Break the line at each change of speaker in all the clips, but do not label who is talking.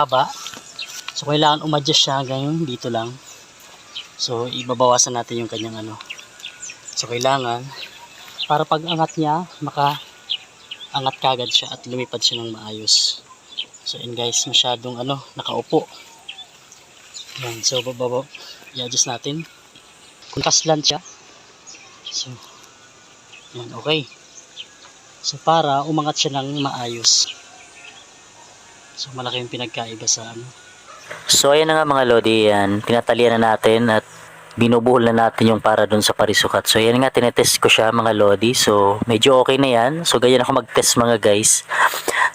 haba. So, kailangan umadjust siya hanggang dito lang. So, ibabawasan natin yung kanyang ano. So, kailangan, para pag angat niya, maka angat kagad siya at lumipad siya ng maayos. So, yun guys, masyadong ano, nakaupo. Yan, so, bababa, i-adjust natin. Kuntas lang siya. So, yan, okay. So, para umangat siya ng maayos. So, malaki yung pinagkaiba sa ano.
So ayan na nga mga Lodi, yan. Tinatalian na natin at binubuhol na natin yung para dun sa parisukat. So yan nga, tinetest ko siya mga Lodi. So medyo okay na yan. So ganyan ako mag-test mga guys.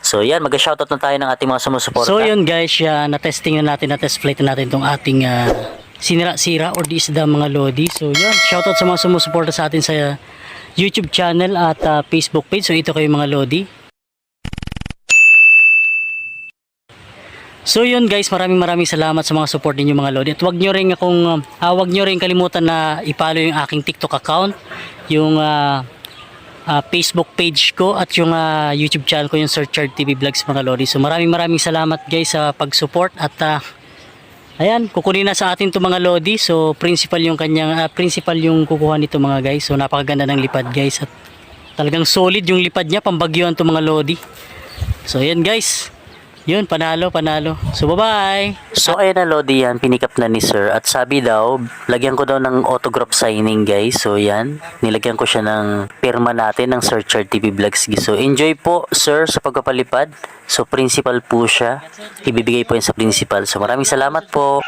So yan, mag-shoutout na tayo ng ating mga sumusuporta.
So yun guys, uh, na-testing na natin, na-test flight na natin itong ating ah, sinira-sira or di isda mga lodi. So yun, shoutout sa mga sumusuporta sa atin sa YouTube channel at ah, Facebook page. So ito kayo mga lodi. So yun guys, maraming maraming salamat sa mga support ninyo mga lodi. At wag nyo rin akong, ah, wag nyo rin kalimutan na i-follow yung aking TikTok account, yung ah, ah, Facebook page ko at yung ah, YouTube channel ko yung Searchard TV Vlogs mga lodi. So maraming maraming salamat guys sa pag-support at ah, ayan, kukunin na sa atin to mga lodi. So principal yung kanyang ah, principal yung kukuha nito mga guys. So napakaganda ng lipad guys at talagang solid yung lipad niya, pambagyuan to mga lodi. So ayan guys. Yun, panalo, panalo. So bye-bye.
So ayun na Lodi yan, pinikap na ni Sir at sabi daw, lagyan ko daw ng autograph signing guys. So yan, nilagyan ko siya ng pirma natin ng Sir Char TV Vlogs. So enjoy po Sir sa pagpapalipad. So principal po siya, ibibigay po yan sa principal. So maraming salamat po.